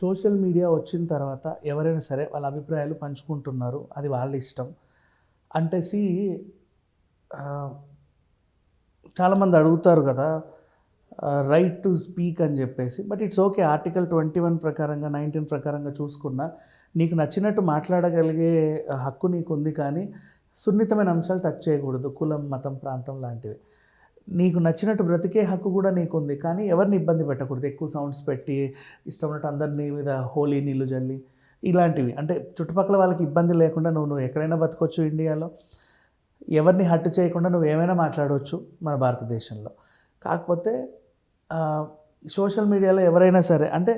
Social media వచ్చిన తర్వాత ఎవరైనా సరే వాళ్ళ అభిప్రాయాలు పంచుకుంటున్నారు. అది వాళ్ళ ఇష్టం. అంటే సి చాలామంది అడుగుతారు కదా రైట్ టు స్పీక్ అని చెప్పేసి. But it's okay article twenty one ప్రకారంగా నైన్టీన్ ప్రకారంగా చూసుకున్నా నీకు నచ్చినట్టు మాట్లాడగలిగే హక్కు నీకు ఉంది కానీ సున్నితమైన అంశాలు టచ్ చేయకూడదు. కులం మతం ప్రాంతం లాంటివి. నీకు నచ్చినట్టు బ్రతికే హక్కు కూడా నీకుంది. కానీ ఎవరిని ఇబ్బంది పెట్టకూడదు? ఎక్కువ సౌండ్స్ పెట్టి ఇష్టం ఉన్నట్టు అందరినీ మీద హోలీ నీళ్ళు జల్లి ఇలాంటివి. అంటే చుట్టుపక్కల వాళ్ళకి ఇబ్బంది లేకుండా నువ్వు నువ్వు ఎక్కడైనా బతకొచ్చు ఇండియాలో. ఎవరిని హట్టు చేయకుండా నువ్వు ఏమైనా మాట్లాడవచ్చు మన భారతదేశంలో. కాకపోతే సోషల్ మీడియాలో ఎవరైనా సరే అంటే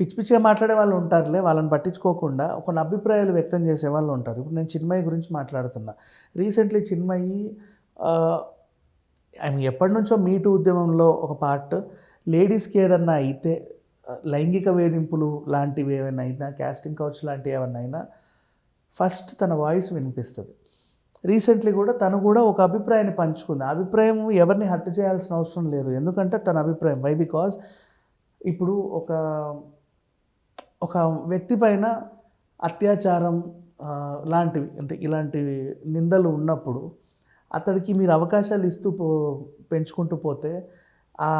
పిచ్చి పిచ్చిగా మాట్లాడే వాళ్ళు ఉంటారులే వాళ్ళని పట్టించుకోకుండా కొన్ని అభిప్రాయాలు వ్యక్తం చేసే వాళ్ళు ఉంటారు. ఇప్పుడు నేను చిన్మయ్య గురించి మాట్లాడుతున్నా. రీసెంట్లీ చిన్మయ్యి ఐ మీన్ ఎప్పటి నుంచో మీటు ఉద్యమంలో ఒక పార్ట్ లేడీస్కి ఏదన్నా అయితే లైంగిక వేధింపులు లాంటివి ఏమైనా అయినా క్యాస్టింగ్ కౌచ్ లాంటివి ఏమైనా అయినా ఫస్ట్ తన వాయిస్ వినిపిస్తుంది. రీసెంట్లీ కూడా తను కూడా ఒక అభిప్రాయాన్ని పంచుకుంది. అభిప్రాయం ఎవరిని హట్టు చేయాల్సిన అవసరం లేదు. ఎందుకంటే తన అభిప్రాయం. వై బికాజ్ ఇప్పుడు ఒక ఒక వ్యక్తి పైన అత్యాచారం లాంటివి అంటే ఇలాంటివి నిందలు ఉన్నప్పుడు అతడికి మీరు అవకాశాలు ఇస్తూ పో పెంచుకుంటూ పోతే ఆ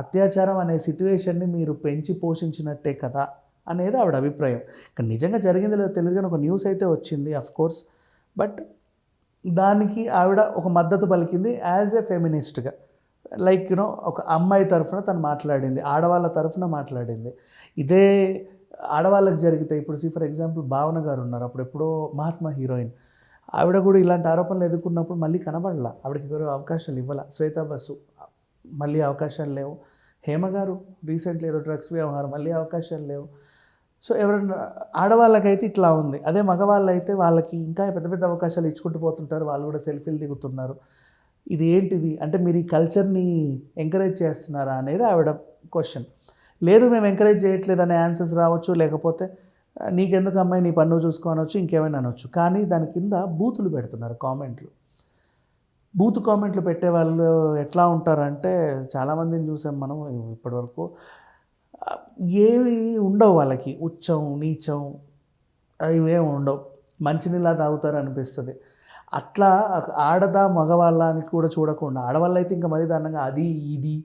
అత్యాచారం అనే సిట్యువేషన్ని మీరు పెంచి పోషించినట్టే కదా అనేది ఆవిడ అభిప్రాయం. కానీ నిజంగా జరిగింది లేదో తెలియదు కానీ ఒక న్యూస్ అయితే వచ్చింది అఫ్ కోర్స్ బట్ దానికి ఆవిడ ఒక మద్దతు పలికింది యాజ్ ఎ ఫెమినిస్ట్గా లైక్ యూనో ఒక అమ్మాయి తరఫున తను మాట్లాడింది ఆడవాళ్ళ తరఫున మాట్లాడింది. ఇదే ఆడవాళ్ళకి జరిగితే ఇప్పుడు సి ఫర్ ఎగ్జాంపుల్ భావన గారు ఉన్నారు. అప్పుడు ఎప్పుడో మహాత్మా హీరోయిన్. ఆవిడ కూడా ఇలాంటి ఆరోపణలు ఎదుర్కొన్నప్పుడు మళ్ళీ కనబడలా. ఆవిడకి ఎవరు అవకాశాలు ఇవ్వాల. శ్వేతా బస్సు మళ్ళీ అవకాశాలు లేవు. హేమ గారు రీసెంట్లీ ఏదో డ్రగ్స్ వ్యవహారం మళ్ళీ అవకాశాలు లేవు. సో ఎవరైనా ఆడవాళ్ళకైతే ఇట్లా ఉంది. అదే మగవాళ్ళు అయితే వాళ్ళకి ఇంకా పెద్ద పెద్ద అవకాశాలు ఇచ్చుకుంటూ పోతుంటారు. వాళ్ళు కూడా సెల్ఫీలు దిగుతున్నారు. ఇది ఏంటిది? అంటే మీరు ఈ కల్చర్ని ఎంకరేజ్ చేస్తున్నారా అనేది ఆవిడ క్వశ్చన్. లేదు మేము ఎంకరేజ్ చేయట్లేదు అనే ఆన్సర్స్ రావచ్చు లేకపోతే నీకెందుకు అమ్మాయి నీ పన్ను చూసుకో అనొచ్చు ఇంకేమైనా అనొచ్చు. కానీ దాని కింద బూతులు పెడుతున్నారు కామెంట్లు. బూత్ కామెంట్లు పెట్టే వాళ్ళు ఎట్లా ఉంటారంటే చాలామందిని చూసాం మనం ఇప్పటివరకు. ఏవి ఉండవు వాళ్ళకి. ఉచ్చం నీచం ఇవేం ఉండవు. మంచినీళ్ళ తాగుతారు అనిపిస్తుంది. అట్లా ఆడదా మగవాళ్ళ అని కూడా చూడకుండా ఆడవాళ్ళు అయితే ఇంకా మరీ దారుణంగా అది ఇది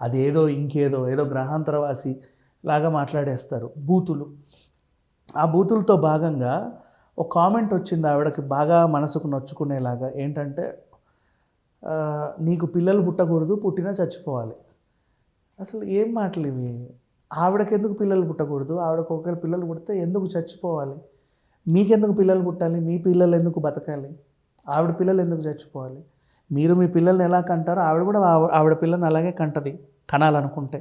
అదేదో ఇంకేదో ఏదో గ్రహాంతరవాసి లాగా మాట్లాడేస్తారు బూతులు. ఆ బూతులతో భాగంగా ఒక కామెంట్ వచ్చింది ఆవిడకి బాగా మనసుకు నొచ్చుకునేలాగా. ఏంటంటే నీకు పిల్లలు పుట్టకూడదు పుట్టినా చచ్చిపోవాలి. అసలు ఏం మాటలు ఇవి? ఆవిడకి ఎందుకు పిల్లలు పుట్టకూడదు? ఆవిడకు ఒకవేళ పిల్లలు పుడితే ఎందుకు చచ్చిపోవాలి? మీకెందుకు పిల్లలు పుట్టాలి? మీ పిల్లలు ఎందుకు బతకాలి? ఆవిడ పిల్లలు ఎందుకు చచ్చిపోవాలి? మీరు మీ పిల్లల్ని ఎలా కంటారో ఆవిడ కూడా ఆవిడ పిల్లల్ని అలాగే కంటది కనాలనుకుంటే.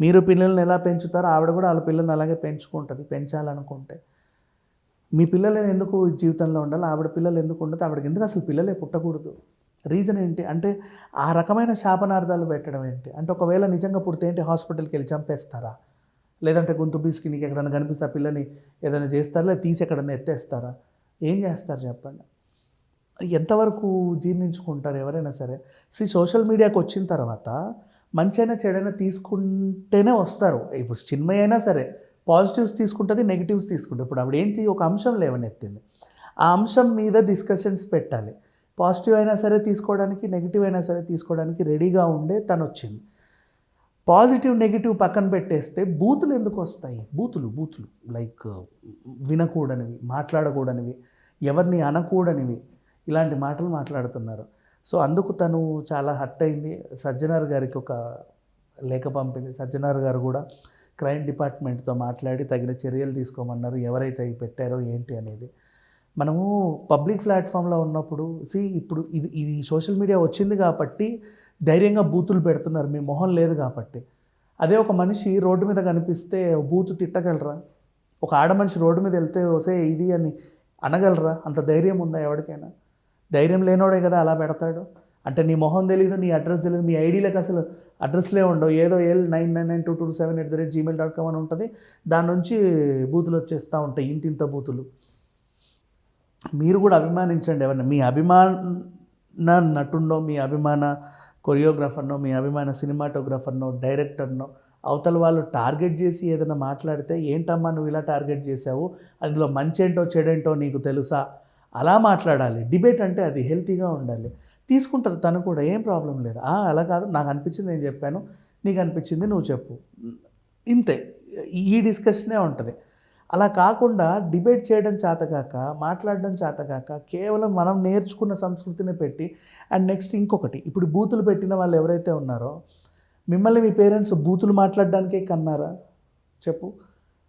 మీరు పిల్లల్ని ఎలా పెంచుతారో ఆవిడ కూడా వాళ్ళ పిల్లల్ని అలాగే పెంచుకుంటుంది పెంచాలనుకుంటే. మీ పిల్లలు ఎందుకు జీవితంలో ఉండాలి? ఆవిడ పిల్లలు ఎందుకు ఉండదు? ఆవిడకి ఎందుకు అసలు పిల్లలే పుట్టకూడదు? రీజన్ ఏంటి? అంటే ఆ రకమైన శాపనార్థాలు పెట్టడం ఏంటి? అంటే ఒకవేళ నిజంగా పుడితే ఏంటి? హాస్పిటల్కి వెళ్ళి చంపేస్తారా? లేదంటే గొంతు బీస్కి నీకు ఎక్కడైనా కనిపిస్తే ఆ పిల్లని ఏదైనా చేస్తారా? లేదా తీసి ఎక్కడైనా ఎత్తేస్తారా? ఏం చేస్తారు చెప్పండి? ఎంతవరకు జీర్ణించుకుంటారు ఎవరైనా సరే? సి సోషల్ మీడియాకి వచ్చిన తర్వాత మంచైనా చెడైనా తీసుకుంటేనే వస్తారు. ఇప్పుడు చిన్మయి అయినా సరే పాజిటివ్స్ తీసుకుంటుంది నెగిటివ్స్ తీసుకుంటుంది. ఇప్పుడు ఆవిడ ఏంటి? ఒక అంశం లేవనెత్తింది. ఆ అంశం మీద డిస్కషన్స్ పెట్టాలి. పాజిటివ్ అయినా సరే తీసుకోవడానికి నెగిటివ్ అయినా సరే తీసుకోవడానికి రెడీగా ఉండే తను వచ్చింది పాజిటివ్ నెగిటివ్ పక్కన పెట్టేస్తే బూతులు ఎందుకు వస్తాయి? బూతులు బూతులు. లైక్ వినకూడనివి మాట్లాడకూడనివి ఎవరిని అనకూడనివి ఇలాంటి మాటలు మాట్లాడుతున్నారు. సో అందుకు తను చాలా హర్ట్ అయింది. సజ్జనార్ గారికి ఒక లేఖ పంపింది. సజ్జనార్ గారు కూడా క్రైమ్ డిపార్ట్మెంట్తో మాట్లాడి తగిన చర్యలు తీసుకోమన్నారు. ఎవరైతే అవి పెట్టారో ఏంటి అనేది. మనము పబ్లిక్ ప్లాట్ఫామ్లో ఉన్నప్పుడు సి ఇప్పుడు ఇది ఇది సోషల్ మీడియా వచ్చింది కాబట్టి ధైర్యంగా బూతులు పెడుతున్నారు. మీ మొహం లేదు కాబట్టి. అదే ఒక మనిషి రోడ్డు మీద కనిపిస్తే బూతు తిట్టగలరా? ఒక ఆడ మనిషి రోడ్డు మీద వెళ్తే వసే ఇది అని అనగలరా? అంత ధైర్యం ఉందా ఎవరికైనా? ధైర్యం లేనోడే కదా అలా పెడతాడు? అంటే నీ మొహం తెలియదు నీ అడ్రస్ తెలియదు మీ ఐడీలకు అసలు అడ్రస్లే ఉండవు. ఏదో L nine nine nine two two seven at the rate Gmail dot com అని ఉంటుంది. దాని నుంచి బూతులు వచ్చేస్తూ ఉంటాయి ఇంతింత బూతులు. మీరు కూడా అభిమానించండి ఎవరిని. మీ అభిమాన నటుండో మీ అభిమాన కొరియోగ్రాఫర్నో మీ అభిమాన సినిమాటోగ్రాఫర్నో డైరెక్టర్నో అవతల వాళ్ళు టార్గెట్ చేసి ఏదైనా మాట్లాడితే ఏంటమ్మా నువ్వు ఇలా టార్గెట్ చేసావు? అందులో మంచి ఏంటో చెడేంటో నీకు తెలుసా? అలా మాట్లాడాలి. డిబేట్ అంటే అది హెల్తీగా ఉండాలి. తీసుకుంటుంది తను కూడా ఏం ప్రాబ్లం లేదు. అలా కాదు నాకు అనిపించింది నేను చెప్పాను నీకు అనిపించింది నువ్వు చెప్పు. ఇంతే ఈ డిస్కషనే ఉంటుంది. అలా కాకుండా డిబేట్ చేయడం చేతగాక మాట్లాడడం చేతగాక కేవలం మనం నేర్చుకున్న సంస్కృతిని పెట్టి అండ్ నెక్స్ట్ ఇంకొకటి ఇప్పుడు బూతులు పెట్టిన వాళ్ళు ఎవరైతే ఉన్నారో మిమ్మల్ని మీ పేరెంట్స్ బూతులు మాట్లాడడానికే కన్నారా? చెప్పు.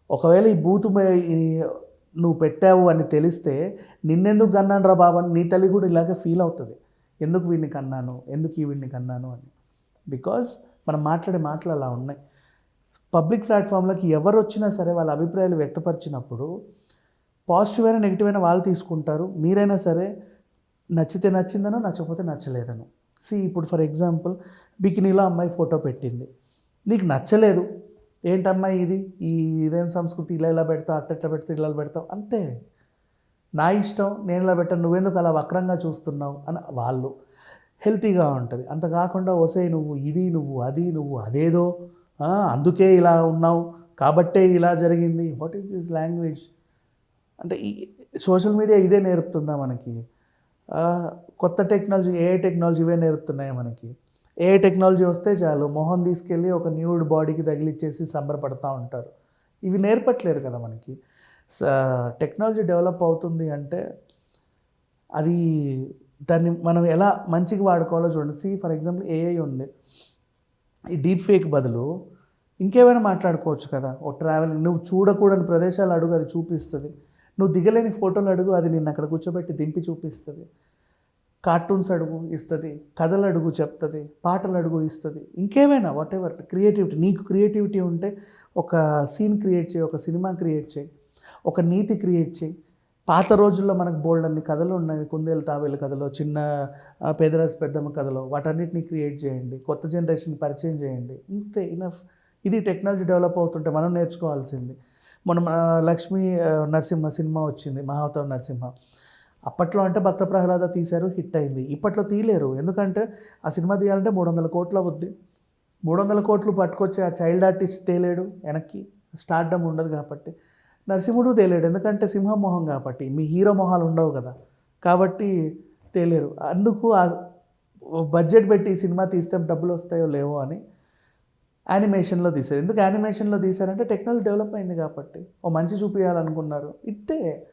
ఒకవేళ ఈ బూతు ఈ నువ్వు పెట్టావు అని తెలిస్తే నిన్నెందుకు కన్నాను రా బాబు అని నీ తల్లి కూడా ఇలాగే ఫీల్ అవుతుంది. ఎందుకు వీడిని కన్నాను? ఎందుకు ఈ వీడిని కన్నాను అని. బికాజ్ మనం మాట్లాడే మాటలు అలా ఉన్నాయి. పబ్లిక్ ప్లాట్ఫామ్లోకి ఎవరు వచ్చినా సరే వాళ్ళ అభిప్రాయాలు వ్యక్తపరిచినప్పుడు పాజిటివ్ అయినా నెగిటివ్ అయినా వాళ్ళు తీసుకుంటారు. మీరైనా సరే నచ్చితే నచ్చిందనో నచ్చకపోతే నచ్చలేదనో. సి ఇప్పుడు ఫర్ ఎగ్జాంపుల్ బికినీలో అమ్మాయి ఫోటో పెట్టింది. నీకు నచ్చలేదు. ఏంటమ్మా ఇది? ఈ ఇదేం సంస్కృతి? ఇలా ఇలా పెడతావు అట్టట్లా పెడతావు ఇలా పెడతావు. అంతే. నా ఇష్టం నేను ఇలా పెట్టాను నువ్వెందుకు అలా వక్రంగా చూస్తున్నావు? అని వాళ్ళు హెల్తీగా ఉంటుంది. అంత కాకుండా వసే నువ్వు ఇది నువ్వు అది నువ్వు అదేదో అందుకే ఇలా ఉన్నావు కాబట్టే ఇలా జరిగింది. వాట్ ఈస్ దిస్ లాంగ్వేజ్ అంటే ఈ సోషల్ మీడియా ఇదే నేర్పుతుందా మనకి? కొత్త టెక్నాలజీ ఏ టెక్నాలజీ ఇవే నేర్పుతున్నాయి మనకి? ఏ టెక్నాలజీ వస్తే చాలు మొహం తీసుకెళ్ళి ఒక న్యూడ్ బాడీకి తగిలిచ్చేసి సంబరపడతా ఉంటారు. ఇవి నేర్పట్లేరు కదా మనకి. టెక్నాలజీ డెవలప్ అవుతుంది అంటే అది దాన్ని మనం ఎలా మంచిగా వాడుకోవాలో చూడండి. సి ఫర్ ఎగ్జాంపుల్ ఏఐ ఉంది. ఈ డీప్ ఫేక్ బదులు ఇంకేమైనా మాట్లాడుకోవచ్చు కదా. ఓ ట్రావెలింగ్ నువ్వు చూడకూడని ప్రదేశాలు అడుగు అది చూపిస్తుంది. నువ్వు దిగలేని ఫోటోలు అడుగు అది నిన్ను అక్కడ కూర్చోబెట్టి దింపి చూపిస్తుంది. కార్టూన్స్ అడుగు ఇస్తుంది కథలు అడుగు చెప్తుంది పాటలు అడుగు ఇస్తుంది. ఇంకేమైనా వాట్ ఎవర్ క్రియేటివిటీ నీకు క్రియేటివిటీ ఉంటే ఒక సీన్ క్రియేట్ చేయి ఒక సినిమా క్రియేట్ చేయి ఒక నీతి క్రియేట్ చేయి. పాత రోజుల్లో మనకు బోల్డ్ అన్ని కథలు ఉన్నాయి కుందేలు తావేలు కథలో చిన్న పేదరాజు పెద్దమ్మ కథలో వాటన్నిటిని క్రియేట్ చేయండి కొత్త జనరేషన్ పరిచయం చేయండి. ఇంతే ఇనఫ్ ఇది టెక్నాలజీ డెవలప్ అవుతుంటే మనం నేర్చుకోవాల్సింది. మన లక్ష్మీ నరసింహ సినిమా వచ్చింది మహావతార్ నరసింహ. అప్పట్లో అంటే భక్త ప్రహ్లాద తీశారు హిట్ అయింది. ఇప్పట్లో తీయలేరు. ఎందుకంటే ఆ సినిమా తీయాలంటే మూడు వందల కోట్లు అవుద్ది. మూడు వందల కోట్లు పట్టుకొచ్చి ఆ చైల్డ్ ఆర్టిస్ట్ తేలేడు వెనక్కి. స్టార్డమ్ ఉండదు కాబట్టి. నరసింహుడు తేలేడు. ఎందుకంటే సింహమోహం కాబట్టి. మీ హీరో మొహాలు ఉండవు కదా. కాబట్టి తేలేరు. అందుకు ఆ బడ్జెట్ పెట్టి సినిమా తీస్తే డబ్బులు వస్తాయో లేవో అని యానిమేషన్లో తీశారు. ఎందుకు యానిమేషన్లో తీశారంటే టెక్నాలజీ డెవలప్ అయింది కాబట్టి. ఓ మంచి చూపించాలనుకున్నారు ఇంతే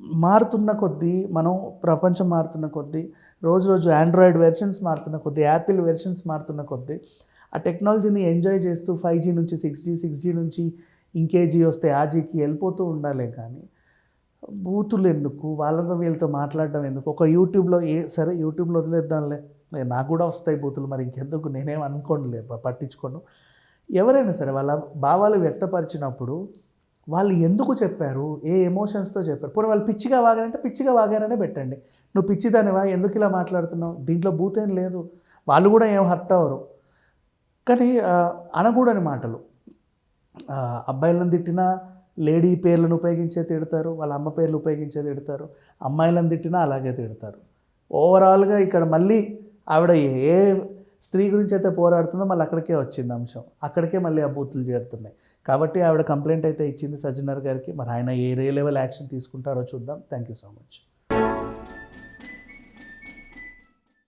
మారుతున్న కొద్దీ మనం ప్రపంచం మారుతున్న కొద్దీ రోజు రోజు ఆండ్రాయిడ్ వెర్షన్స్ మారుతున్న కొద్దీ యాపిల్ వెర్షన్స్ మారుతున్న కొద్దీ ఆ టెక్నాలజీని ఎంజాయ్ చేస్తూ ఫైవ్ జీ నుంచి సిక్స్ జీ సిక్స్ జీ నుంచి ఇంకేజీ వస్తే ఆ జీకి వెళ్ళిపోతూ ఉండాలే కానీ బూతులు ఎందుకు? వాళ్ళతో వీళ్ళతో మాట్లాడడం ఎందుకు? ఒక యూట్యూబ్లో ఏ సరే యూట్యూబ్లో వదిలేద్దాంలే. నాకు కూడా వస్తాయి బూతులు మరి ఇంకెందుకు? నేనేం అనుకోండిలే పట్టించుకోను. ఎవరైనా సరే వాళ్ళ భావాలు వ్యక్తపరిచినప్పుడు వాళ్ళు ఎందుకు చెప్పారు? ఏ ఎమోషన్స్తో చెప్పారు? పోనీ వాళ్ళు పిచ్చిగా వాగారంటే పిచ్చిగా వాగారనే పెట్టండి. నువ్వు పిచ్చిదానివా? ఎందుకు ఇలా మాట్లాడుతున్నావు? దీంట్లో భూతేం లేదు. వాళ్ళు కూడా ఏం హర్ట్ అవ్వరు. కానీ అనకూడని మాటలు. అబ్బాయిలను తిట్టినా లేడీ పేర్లను ఉపయోగించే తిడతారు. వాళ్ళ అమ్మ పేర్లు ఉపయోగించే తిడతారు. అమ్మాయిలను తిట్టినా అలాగే తిడతారు. ఓవరాల్గా ఇక్కడ మళ్ళీ ఆవిడ ఏ స్త్రీ గురించి అయితే పోరాడుతుందో మళ్ళీ అక్కడికే వచ్చింది అంశం. అక్కడికే మళ్ళీ ఆ బూతులు చేరుతున్నాయి. కాబట్టి ఆవిడ కంప్లైంట్ అయితే ఇచ్చింది సజ్జనర్ గారికి. మరి ఆయన ఏ రే లెవెల్ యాక్షన్ తీసుకుంటారో చూద్దాం. Thank you so much